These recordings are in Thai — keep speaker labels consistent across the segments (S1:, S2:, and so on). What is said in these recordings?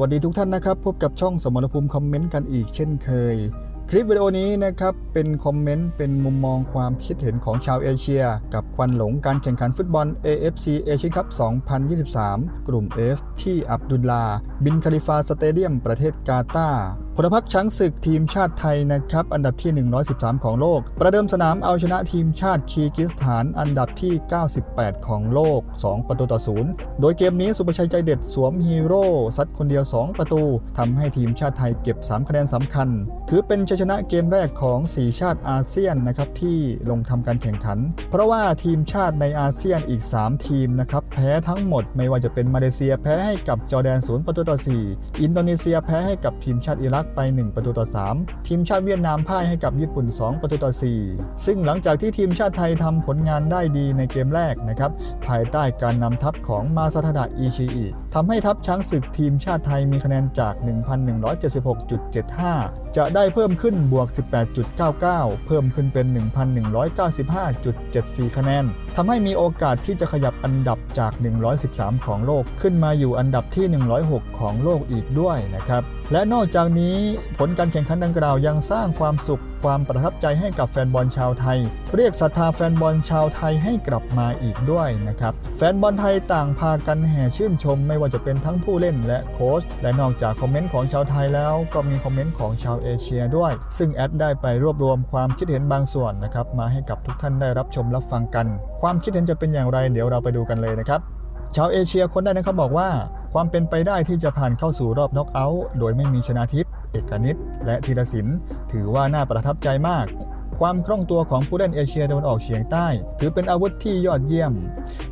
S1: วัสดีทุกท่านนะครับ พบกับช่องสมรภูมิคอมเมนต์กันอีกเช่นเคย คลิปวิดีโอนี้นะครับเป็นคอมเมนต์เป็นมุมมองความคิดเห็นของชาวเอเชีย กับควันหลงการแข่งขันฟุตบอล AFC เอเชียนคัพ 2023 กลุ่ม F ที่อับดุลลา บินคาลิฟาสเตเดียมประเทศกาตาร์ พลพรรคช้างศึกทีมชาติไทยนะครับ อันดับที่ 113 ของโลก ประเดิมสนามเอาชนะทีมชาติคีร์กิสถาน อันดับที่ 98 ของโลก 2 ประตูต่อศูนย์โดยเกมนี้สุประชัยใจเด็ดสวมฮีโร่ซัดคนเดียว 2 ประตูทำให้ทีมชาติไทยเก็บ 3 คะแนนสำคัญ ถือเป็นชัยชนะเกมแรกของ 4 ชาติอาเซียนนะครับที่ลงทำการแข่งขัน เพราะว่าทีมชาติในอาเซียนอีก 3 ทีมนะครับแพ้ทั้งหมดไม่ว่าจะเป็นมาเลเซียแพ้ให้กับจอร์แดน0ประตูต่อ4อินโดนีเซียแพ้ให้กับทีมชาติอิรักไป 1 ประตูต่อ 3 ทีมชาติเวียดนามพ่ายให้กับญี่ปุ่น 2 ประตูต่อ 4 ซึ่งหลังจากที่ทีมชาติไทยทำผลงานได้ดีในเกมแรกนะครับภายใต้การนำทัพของมาซาทาดะอิชิอิทำให้ทัพช้างศึกทีมชาติไทยมีคะแนนจาก 1,176.75 จะได้เพิ่มขึ้นบวก 18.99 เพิ่มขึ้นเป็น 1,195.74 คะแนนทำให้มีโอกาสที่จะขยับอันดับจาก 113 ของโลก ขึ้นมาอยู่อันดับที่ 106 ของโลกอีกด้วยนะครับและนอกจากนี้ผลการแข่งขันดังกล่าวยังสร้างความสุขความประทับใจให้กับแฟนบอลชาวไทย เรียกศรัทธาแฟนบอลชาวไทยให้กลับมาอีกด้วยนะครับ แฟนบอลไทยต่างพากันแห่ชื่นชม ไม่ว่าจะเป็นทั้งผู้เล่นและโค้ชและนอกจากคอมเมนต์ของชาวไทยแล้วก็มีคอมเมนต์ของชาวเอเชียด้วย ซึ่งแอดได้ไปรวบรวมความคิดเห็นบางส่วนนะครับมาให้กับทุกท่านได้รับชมรับฟังกัน ความคิดเห็นจะเป็นอย่างไร เดี๋ยวเราไปดูกันเลยนะครับชาวเอเชียคนได้นะครับบอกว่าความเป็นไปได้ที่จะผ่านเข้าสู่รอบน็อกเอาท์โดยไม่มีชนะทิพย์ เอกนิตและธีรศิลป์ถือว่าน่าประทับใจมาก ความคล่องตัวของผู้เล่นเอเชียตะวันออกเฉียงใต้ ถือเป็นอาวุธที่ยอดเยี่ยม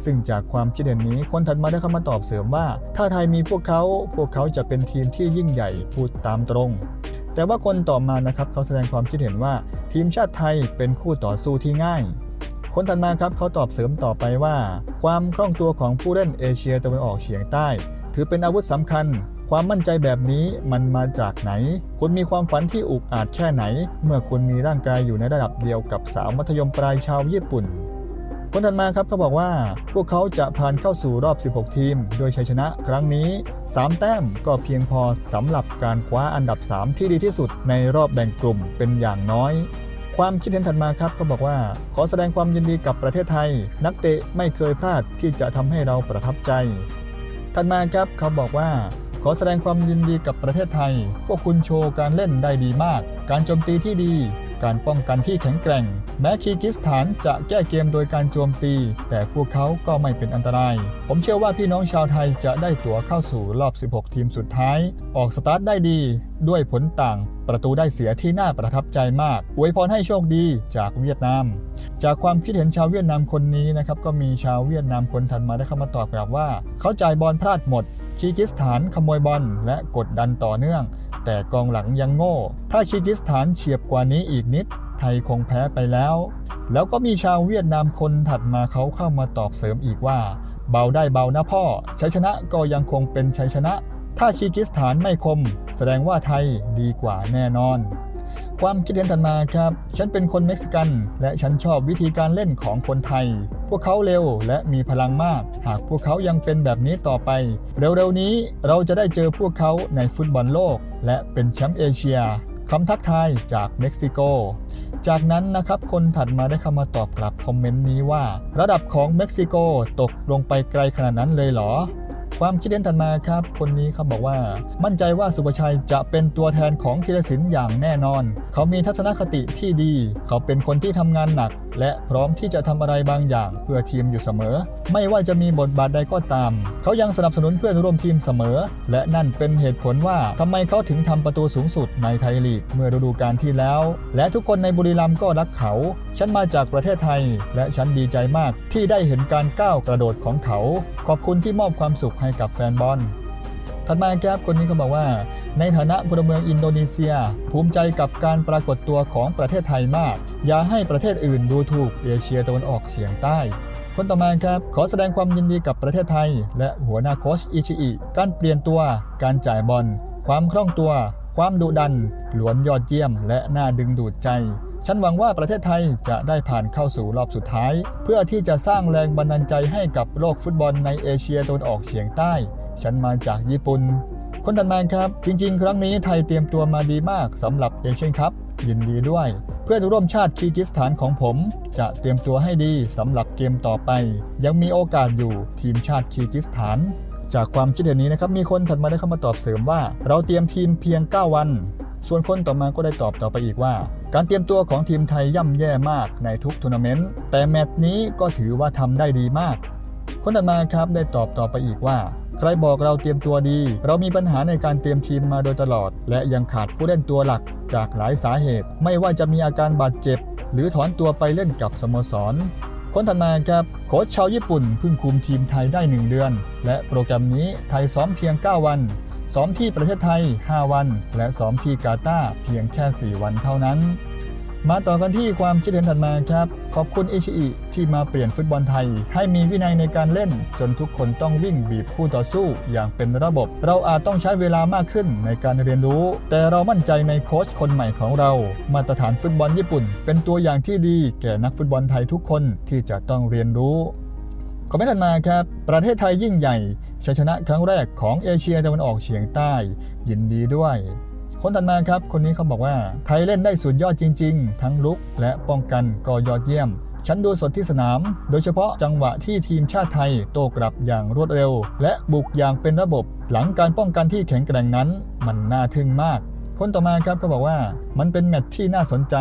S1: ซึ่งจากความคิดเห็นนี้คนถัดมาได้เข้ามาตอบเสริมว่า ถ้าไทยมีพวกเขา พวกเขาจะเป็นทีมที่ยิ่งใหญ่พูดตามตรง แต่ว่าคนต่อมานะครับเขาแสดงความคิดเห็นว่า ทีมชาติไทยเป็นคู่ต่อสู้ที่ง่ายคนถัดมาครับเขาตอบเสริมต่อไปว่า ความคล่องตัวของผู้เล่นเอเชียตะวันออกเฉียงใต้ ถือเป็นอาวุธสำคัญ ความมั่นใจแบบนี้มันมาจากไหน คุณมีความฝันที่อุกอาจแค่ไหน เมื่อคุณมีร่างกายอยู่ในระดับเดียวกับสาวมัธยมปลายชาวญี่ปุ่นคนถัดมาครับเขาบอกว่า พวกเขาจะผ่านเข้าสู่รอบ 16 ทีม โดยชัยชนะครั้งนี้ 3 แต้มก็เพียงพอสำหรับการคว้าอันดับ 3 ที่ดีที่สุดในรอบแบ่งกลุ่มเป็นอย่างน้อย ความคิดเห็นถัดมาครับเขาบอกว่า ขอแสดงความยินดีกับประเทศไทย นักเตะไม่เคยพลาดที่จะทำให้เราประทับใจ ถัดมาครับเขาบอกว่า ขอแสดงความยินดีกับประเทศไทย พวกคุณโชว์การเล่นได้ดีมาก การโจมตีที่ดี การป้องกันที่แข็งแกร่ง แม้คีกิสถานจะแก้เกมโดยการโจมตี แต่พวกเขาก็ไม่เป็นอันตราย ผมเชื่อว่าพี่น้องชาวไทยจะได้ตั๋วเข้าสู่รอบ 16 ทีมสุดท้าย ออกสตาร์ทได้ดี ด้วยผลต่างประตูได้เสียที่น่าประทับใจมาก อวยพรให้โชคดีจากเวียดนาม จากความคิดเห็นชาวเวียดนามคนนี้นะครับ ก็มีชาวเวียดนามคนถัดมาได้เข้ามาตอบกลับว่า เขาจ่ายบอลพลาดหมด คีร์กิสถานขโมยบอลและกดดันต่อเนื่อง แต่กองหลังยังโง่ ถ้าคีร์กิสถานเฉียบกว่านี้อีกนิด ไทยคงแพ้ไปแล้ว แล้วก็มีชาวเวียดนามคนถัดมาเขาเข้ามาตอบเสริมอีกว่า เบาได้เบานะพ่อ ชัยชนะก็ยังคงเป็นชัยชนะ ถ้าคีร์กิสถานไม่คม แสดงว่าไทยดีกว่าแน่นอน ความคิดเห็นถัดมาครับ ฉันเป็นคนเม็กซิกัน และฉันชอบวิธีการเล่นของคนไทย พวกเขาเร็วและมีพลังมาก หากพวกเขายังเป็นแบบนี้ต่อไป เร็วๆนี้เราจะได้เจอพวกเขาในฟุตบอลโลก และเป็นแชมป์เอเชียคำทักทายจากเม็กซิโก จากนั้นนะครับคนถัดมาได้เข้ามาตอบกลับคอมเมนต์นี้ว่า ระดับของเม็กซิโกตกลงไปไกลขนาดนั้นเลยเหรอ ความคิดเห็นถัดมาครับ คนนี้เขาบอกว่า มั่นใจว่าสุภชัยจะเป็นตัวแทนของธีรศิลป์อย่างแน่นอน เขามีทัศนคติที่ดี เขาเป็นคนที่ทำงานหนัก และพร้อมที่จะทำอะไรบางอย่างเพื่อทีมอยู่เสมอ ไม่ว่าจะมีบทบาทใดก็ตาม เขายังสนับสนุนเพื่อนร่วมทีมเสมอ และนั่นเป็นเหตุผลว่าทำไมเขาถึงทำประตูสูงสุดในไทยลีกเมื่อฤดูกาลที่แล้ว และทุกคนในบุรีรัมย์ก็รักเขา ฉันมาจากประเทศไทย และฉันดีใจมากที่ได้เห็นการก้าวกระโดดของเขาขอบคุณที่มอบความสุขให้กับแฟนบอลถัดมาครับคนนี้เขาบอกว่า ในฐานะพลเมืองอินโดนีเซีย ภูมิใจกับการปรากฏตัวของประเทศไทยมาก อย่าให้ประเทศอื่นดูถูกเอเชียตะวันออกเฉียงใต้คนต่อมาครับ ขอแสดงความยินดีกับประเทศไทย และหัวหน้าโค้ชอิชิอิ การเปลี่ยนตัว การจ่ายบอล ความคล่องตัว ความดุดัน หลวนยอดเยี่ยม และน่าดึงดูดใจ ฉันหวังว่าประเทศไทยจะได้ผ่านเข้าสู่รอบสุดท้าย เพื่อที่จะสร้างแรงบันดาลใจให้กับโลกฟุตบอลในเอเชียตะวันออกเฉียงใต้ ฉันมาจากญี่ปุ่น คนถัดมาครับ จริง ๆ ครั้งนี้ไทยเตรียมตัวมาดีมากสำหรับเอเชียนคัพยินดีด้วย เพื่อนร่วมชาติคีร์กิสถานของผม จะเตรียมตัวให้ดีสำหรับเกมต่อไป ยังมีโอกาสอยู่ทีมชาติคีร์กิสถาน จากความคิดเห็นนี้นะครับมีคนถัดมาได้เข้ามาตอบเสริมว่า เราเตรียมทีมเพียง 9 วัน ส่วนคนต่อมาก็ได้ตอบต่อไปอีกว่า การเตรียมตัวของทีมไทยย่ำแย่มากในทุกทัวร์นาเมนต์ แต่แมตช์นี้ก็ถือว่าทำได้ดีมาก คนถัดมาครับได้ตอบต่อไปอีกว่า ใครบอกเราเตรียมตัวดี เรามีปัญหาในการเตรียมทีมมาโดยตลอด และยังขาดผู้เล่นตัวหลักจากหลายสาเหตุ ไม่ว่าจะมีอาการบาดเจ็บ หรือถอนตัวไปเล่นกับสโมสร คนถัดมาครับโค้ชชาวญี่ปุ่นเพิ่งคุมทีมไทยได้ 1 เดือน และโปรแกรมนี้ไทยซ้อมเพียง 9 วัน ซ้อมที่ประเทศไทย 5 วัน และซ้อมที่กาตาเพียงแค่ 4 วันเท่านั้น มาต่อกันที่ความคิดเห็นถัดมาครับ ขอบคุณอิชิอิที่มาเปลี่ยนฟุตบอลไทย ให้มีวินัยในการเล่น จนทุกคนต้องวิ่งบีบคู่ต่อสู้อย่างเป็นระบบ เราอาจต้องใช้เวลามากขึ้นในการเรียนรู้ แต่เรามั่นใจในโค้ชคนใหม่ของเรา มาตรฐานฟุตบอลญี่ปุ่น เป็นตัวอย่างที่ดีแก่นักฟุตบอลไทยทุกคนที่จะต้องเรียนรู้ คอมเมนต์ถัดมาครับ ประเทศไทยยิ่งใหญ่ชัยชนะครั้งแรกของเอเชียตะวันออกเฉียงใต้ ยินดีด้วย คนถัดมาครับ คนนี้เขาบอกว่าไทยเล่นได้สุดยอดจริง ๆ ทั้งลุกและป้องกันก็ยอดเยี่ยมฉันดูสดที่สนาม โดยเฉพาะจังหวะที่ทีมชาติไทยโต้กลับอย่างรวดเร็ว และบุกอย่างเป็นระบบ หลังการป้องกันที่แข็งแกร่งนั้น มันน่าทึ่งมาก คนต่อมาครับก็บอกว่า มันเป็นแมตช์ที่น่าสนใจ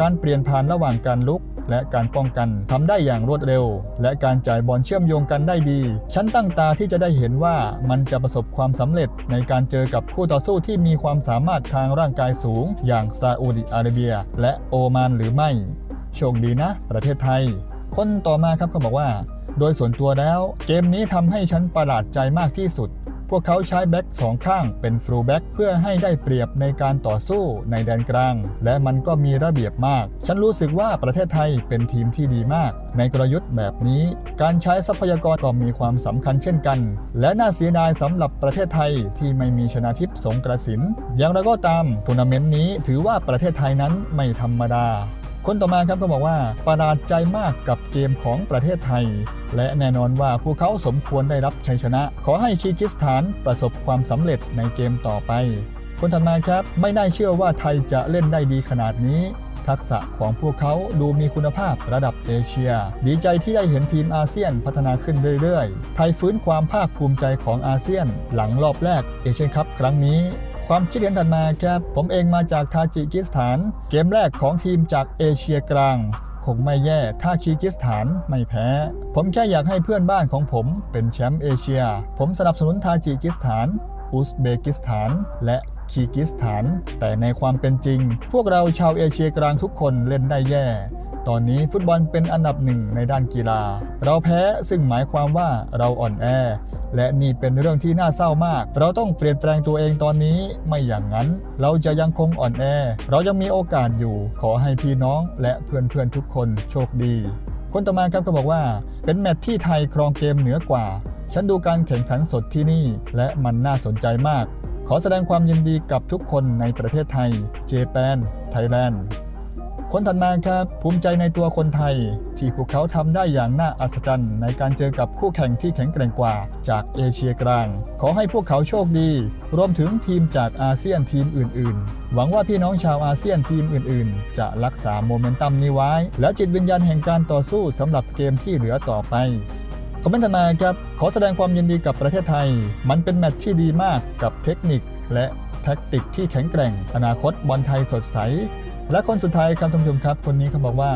S1: การเปลี่ยนผ่านระหว่างการลุก และการป้องกันทำได้อย่างรวดเร็ว และการจ่ายบอลเชื่อมโยงกันได้ดี ฉันตั้งตาที่จะได้เห็นว่ามันจะประสบความสำเร็จในการเจอกับคู่ต่อสู้ที่มีความสามารถทางร่างกายสูง อย่างซาอุดิอาระเบีย และโอมานหรือไม่ โชคดีนะ ประเทศไทย คนต่อมาครับเขาบอกว่า โดยส่วนตัวแล้ว เกมนี้ทำให้ฉันประหลาดใจมากที่สุด วกเขาใช้แบ็กสองข้างเป็นฟรูแบ็กเพื่อให้ได้เปรียบในการต่อสู้ในแดนกลาง และมันก็มีระเบียบมาก ฉันรู้สึกว่าประเทศไทยเป็นทีมที่ดีมาก ในกลยุทธ์แบบนี้ การใช้ทรัพยากรก็มีความสำคัญเช่นกัน และน่าเสียดายสำหรับประเทศไทยที่ไม่มีชนะทิพย์สงกระสินอย่างไรก็ตามทัวร์นาเมนต์นี้ถือว่าประเทศไทยนั้นไม่ธรรมดา คนต่อมาครับก็บอกว่าประหลาดใจมากกับเกมของประเทศไทย และแน่นอนว่าพวกเขาสมควรได้รับชัยชนะ ขอให้คีกิสถานประสบความสำเร็จในเกมต่อไป คนถัดมาครับไม่น่าเชื่อว่าไทยจะเล่นได้ดีขนาดนี้ ทักษะของพวกเขาดูมีคุณภาพระดับเอเชีย ดีใจที่ได้เห็นทีมอาเซียนพัฒนาขึ้นเรื่อยๆ ไทยฟื้นความภาคภูมิใจของอาเซียน หลังรอบแรกเอเชียนคัพครั้งนี้ ความคิดเห็นถัดมาครับ ผมเองมาจากทาจิกิสถาน เกมแรกของทีมจากเอเชียกลาง คงไม่แย่ถ้าคีกิสถานไม่แพ้ ผมแค่อยากให้เพื่อนบ้านของผมเป็นแชมป์เอเชีย ผมสนับสนุนทาจิกิสถาน อุซเบกิสถาน และคีร์กิสถาน แต่ในความเป็นจริง พวกเราชาวเอเชียกลางทุกคนเล่นได้แย่ ตอนนี้ฟุตบอลเป็นอันดับหนึ่งในด้านกีฬา เราแพ้ซึ่งหมายความว่าเราอ่อนแอ และนี่เป็นเรื่องที่น่าเศร้ามาก เราต้องเปลี่ยนแปลงตัวเองตอนนี้ไม่อย่างนั้น เราจะยังคงอ่อนแอ เรายังมีโอกาสอยู่ ขอให้พี่น้องและเพื่อนๆทุกคนโชคดี คนต่อมาครับก็บอกว่า เป็นแมตช์ที่ไทยครองเกมเหนือกว่า ฉันดูการแข่งขันสดที่นี่ และมันน่าสนใจมาก ขอแสดงความยินดีกับทุกคนในประเทศไทย เจแปน ไทยแลนด์ คนถัดมาครับภูมิใจในตัวคนไทย ที่พวกเขาทำได้อย่างน่าอัศจรรย์ในการเจอกับคู่แข่งที่แข็งแกร่งกว่า จากเอเชียกลาง ขอให้พวกเขาโชคดี รวมถึงทีมจากอาเซียนทีมอื่น ๆ หวังว่าพี่น้องชาวอาเซียนทีมอื่น ๆ จะรักษาโมเมนตัมนี้ไว้ และจิตวิญญาณแห่งการต่อสู้สำหรับเกมที่เหลือต่อไปคอมเมนต์ถัดมาครับ ขอแสดงความยินดีกับประเทศไทย มันเป็นแมตช์ที่ดีมากกับเทคนิคและแท็กติกที่แข็งแกร่ง อนาคตบอลไทยสดใส และคนสุดท้ายครับท่านผู้ชมครับ คนนี้เขาบอกว่า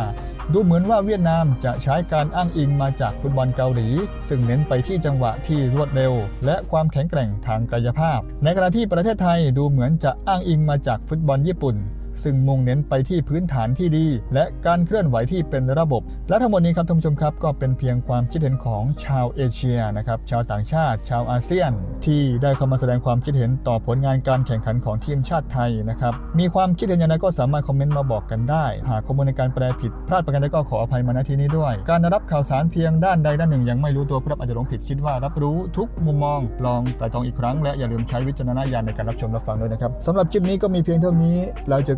S1: ดูเหมือนว่าเวียดนามจะใช้การอ้างอิงมาจากฟุตบอลเกาหลี ซึ่งเน้นไปที่จังหวะที่รวดเร็ว และความแข็งแกร่งทางกายภาพ ในขณะที่ประเทศไทยดูเหมือนจะอ้างอิงมาจากฟุตบอลญี่ปุ่น ซึ่งมุ่งเน้นไปที่พื้นฐานที่ดี และการเคลื่อนไหวที่เป็นระบบ และทั้งหมดนี้ครับท่านผู้ชมครับก็เป็นเพียงความคิดเห็นของชาวเอเชียนะครับชาวต่างชาติ ชาวอาเซียน ที่ได้เข้ามาแสดงความคิดเห็นต่อผลงานการแข่งขันของทีมชาติไทยนะครับมีความคิดเห็นอย่างไรก็สามารถคอมเมนต์มาบอกกันได้ หากข้อมูลในการแปลผิดพลาดประการใดก็ขออภัยมาณที่นี้ด้วย การรับข่าวสารเพียงด้านใดด้านหนึ่ง ยังไม่รู้ตัวผู้รับอาจจะหลงผิดคิดว่ารับรู้ทุกมุมมอง ลองไต่ตองอีกครั้ง และอย่าลืมใช้วิจารณญาณในการรับชมรับฟังด้วยนะครับสำหรับคลิปนี้ก็มีเพียงเท่านี้แล้วเจอ